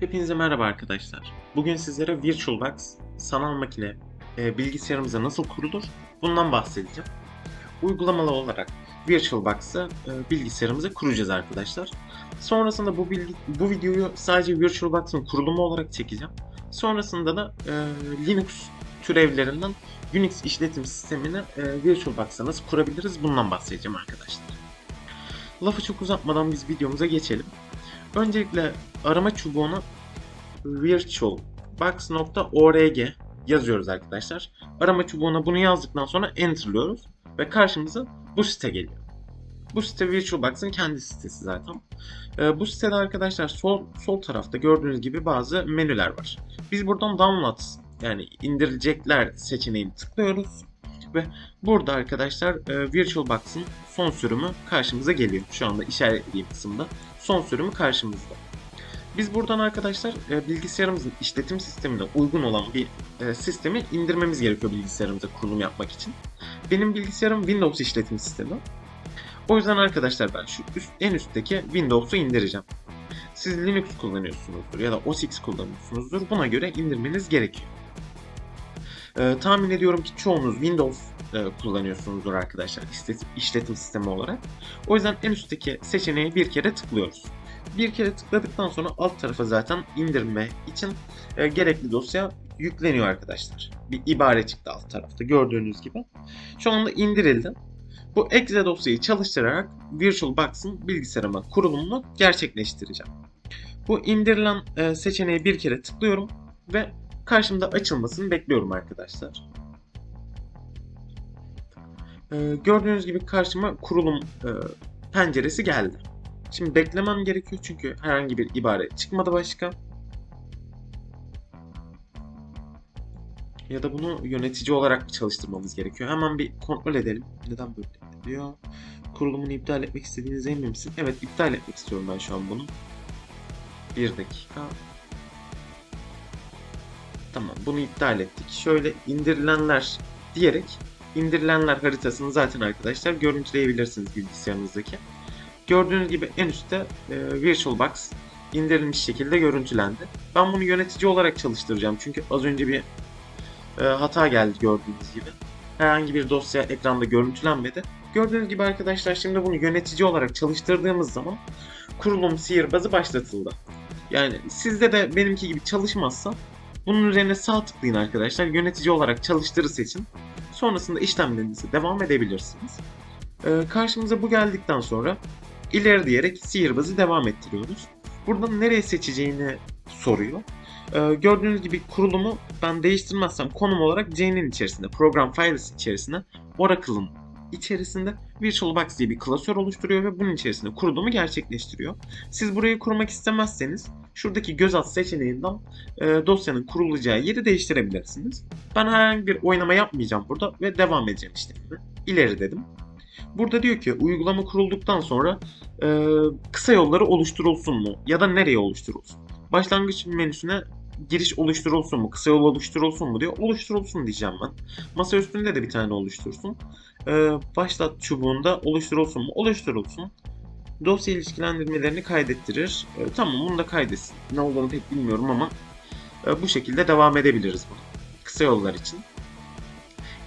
Hepinize merhaba arkadaşlar. Bugün sizlere VirtualBox sanal makine e, bilgisayarımıza nasıl kurulur bundan bahsedeceğim. Uygulamalı olarak VirtualBox'ı e, bilgisayarımıza kuracağız arkadaşlar. Sonrasında bu bilgi, bu videoyu sadece VirtualBox'ın kurulumu olarak çekeceğim. Sonrasında da e, Linux türevlerinden Unix işletim sistemini e, VirtualBox'a nasıl kurabiliriz bundan bahsedeceğim arkadaşlar. Lafı çok uzatmadan biz videomuza geçelim. Öncelikle arama çubuğuna virtualbox.org yazıyoruz arkadaşlar. Arama çubuğuna bunu yazdıktan sonra enterlıyoruz ve karşımıza bu site geliyor. Bu site VirtualBox'ın kendi sitesi zaten. Ee, bu sitede arkadaşlar sol, sol tarafta gördüğünüz gibi bazı menüler var. Biz buradan download yani indirilecekler seçeneğini tıklıyoruz ve burada arkadaşlar e, VirtualBox'ın son sürümü karşımıza geliyor. Şu anda işaretlediğim kısımda son sürümü karşımızda. Biz buradan arkadaşlar e, bilgisayarımızın işletim sistemine uygun olan bir e, sistemi indirmemiz gerekiyor bilgisayarımıza kurulum yapmak için. Benim bilgisayarım Windows işletim sistemi. O yüzden arkadaşlar ben şu üst, en üstteki Windows'u indireceğim. Siz Linux kullanıyorsunuzdur ya da OS X kullanıyorsunuzdur. Buna göre indirmeniz gerekiyor. E, tahmin ediyorum ki çoğunuz Windows e, kullanıyorsunuzdur arkadaşlar işletim, işletim sistemi olarak. O yüzden en üstteki seçeneği bir kere tıklıyoruz. Bir kere tıkladıktan sonra alt tarafa zaten indirme için e, gerekli dosya yükleniyor arkadaşlar. Bir ibare çıktı alt tarafta gördüğünüz gibi. Şu anda indirildi. Bu exe dosyayı çalıştırarak VirtualBox'ın bilgisayarıma kurulumunu gerçekleştireceğim. Bu indirilen e, seçeneği bir kere tıklıyorum ve karşımda açılmasını bekliyorum arkadaşlar. E, gördüğünüz gibi karşıma kurulum e, penceresi geldi. Şimdi beklemem gerekiyor çünkü herhangi bir ibare çıkmadı başka. Ya da bunu yönetici olarak mı çalıştırmamız gerekiyor? Hemen bir kontrol edelim. Neden böyle diyor? Kurulumunu iptal etmek istediğinize emin misin? Evet iptal etmek istiyorum ben şu an bunu. Bir dakika. Tamam bunu iptal ettik. Şöyle indirilenler diyerek indirilenler haritasını zaten arkadaşlar görüntüleyebilirsiniz bilgisayarınızdaki. Gördüğünüz gibi en üstte e, VirtualBox indirilmiş şekilde görüntülendi. Ben bunu yönetici olarak çalıştıracağım çünkü az önce bir e, hata geldi gördüğünüz gibi. Herhangi bir dosya ekranda görüntülenmedi. Gördüğünüz gibi arkadaşlar şimdi bunu yönetici olarak çalıştırdığımız zaman kurulum sihirbazı başlatıldı. Yani sizde de benimki gibi çalışmazsa bunun üzerine sağ tıklayın arkadaşlar. Yönetici olarak çalıştırı seçin. Sonrasında işlemlerinize devam edebilirsiniz. Ee, karşımıza bu geldikten sonra ileri diyerek sihirbazı devam ettiriyoruz. Buradan nereye seçeceğini soruyor. Ee, gördüğünüz gibi kurulumu ben değiştirmezsem konum olarak C'nin içerisinde, program files içerisinde Oracle'ın içerisinde VirtualBox diye bir klasör oluşturuyor ve bunun içerisinde kurulumu gerçekleştiriyor. Siz burayı kurmak istemezseniz şuradaki göz at seçeneğinden e, dosyanın kurulacağı yeri değiştirebilirsiniz. Ben herhangi bir oynama yapmayacağım burada ve devam edeceğim işlemimi. İleri dedim. Burada diyor ki uygulama kurulduktan sonra e, kısa yolları oluşturulsun mu ya da nereye oluşturulsun? Başlangıç menüsüne giriş oluşturulsun mu, kısa yol oluşturulsun mu diyor. Oluşturulsun diyeceğim ben. Masa üstünde de bir tane oluştursun. E, başlat çubuğunda oluşturulsun mu? Oluşturulsun. Dosya ilişkilendirmelerini kaydettirir. E, tamam bunu da kaydetsin. Ne olduğunu pek bilmiyorum ama e, bu şekilde devam edebiliriz bunu. Kısa yollar için.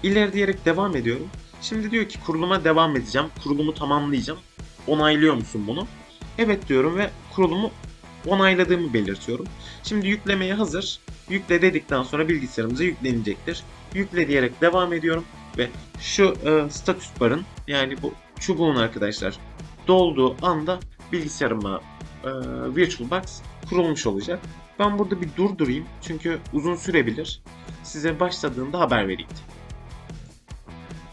İleri diyerek devam ediyorum. Şimdi diyor ki kuruluma devam edeceğim. Kurulumu tamamlayacağım. Onaylıyor musun bunu? Evet diyorum ve kurulumu onayladığımı belirtiyorum. Şimdi yüklemeye hazır. Yükle dedikten sonra bilgisayarımıza yüklenecektir. Yükle diyerek devam ediyorum ve şu e, status barın yani bu çubuğun arkadaşlar dolduğu anda bilgisayarıma e, VirtualBox kurulmuş olacak. Ben burada bir durdurayım çünkü uzun sürebilir. Size başladığında haber vereyim.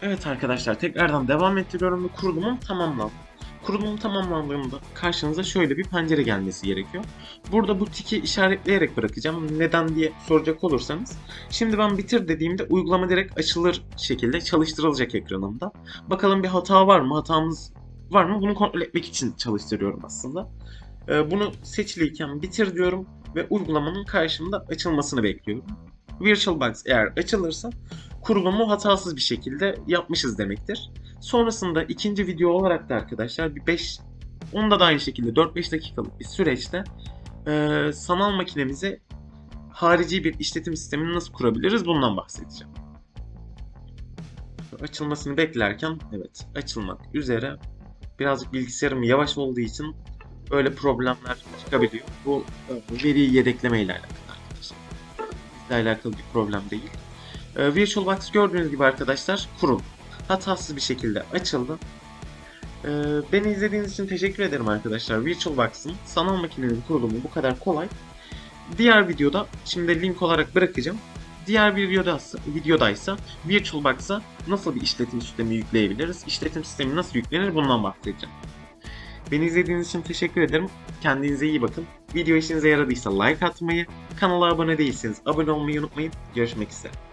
Evet arkadaşlar tekrardan devam ettiriyorum ve kurulumum tamamlandı. Kurulum tamamlandığında karşınıza şöyle bir pencere gelmesi gerekiyor. Burada bu tiki işaretleyerek bırakacağım. Neden diye soracak olursanız. Şimdi ben bitir dediğimde uygulama direkt açılır şekilde çalıştırılacak ekranımda. Bakalım bir hata var mı? Hatamız var mı? Bunu kontrol etmek için çalıştırıyorum aslında. Ee, bunu seçiliyken bitir diyorum ve uygulamanın karşımda açılmasını bekliyorum. VirtualBox eğer açılırsa kurulumu hatasız bir şekilde yapmışız demektir. Sonrasında ikinci video olarak da arkadaşlar bir 5 onda da aynı şekilde 4-5 dakikalık bir süreçte e, sanal makinemize harici bir işletim sistemini nasıl kurabiliriz bundan bahsedeceğim. Açılmasını beklerken evet açılmak üzere. Birazcık bilgisayarım yavaş olduğu için öyle problemler çıkabiliyor. Bu e, veriyi yedekleme ile alakalı arkadaşlar. Bizle alakalı bir problem değil. E, VirtualBox gördüğünüz gibi arkadaşlar kuruldu. Hatasız bir şekilde açıldı. E, beni izlediğiniz için teşekkür ederim arkadaşlar. VirtualBox'ın sanal makinenin kurulumu bu kadar kolay. Diğer videoda şimdi link olarak bırakacağım. Diğer bir videoda, videodaysa VirtualBox'a nasıl bir işletim sistemi yükleyebiliriz, işletim sistemi nasıl yüklenir bundan bahsedeceğim. Beni izlediğiniz için teşekkür ederim. Kendinize iyi bakın. Video işinize yaradıysa like atmayı, kanala abone değilseniz abone olmayı unutmayın. Görüşmek üzere.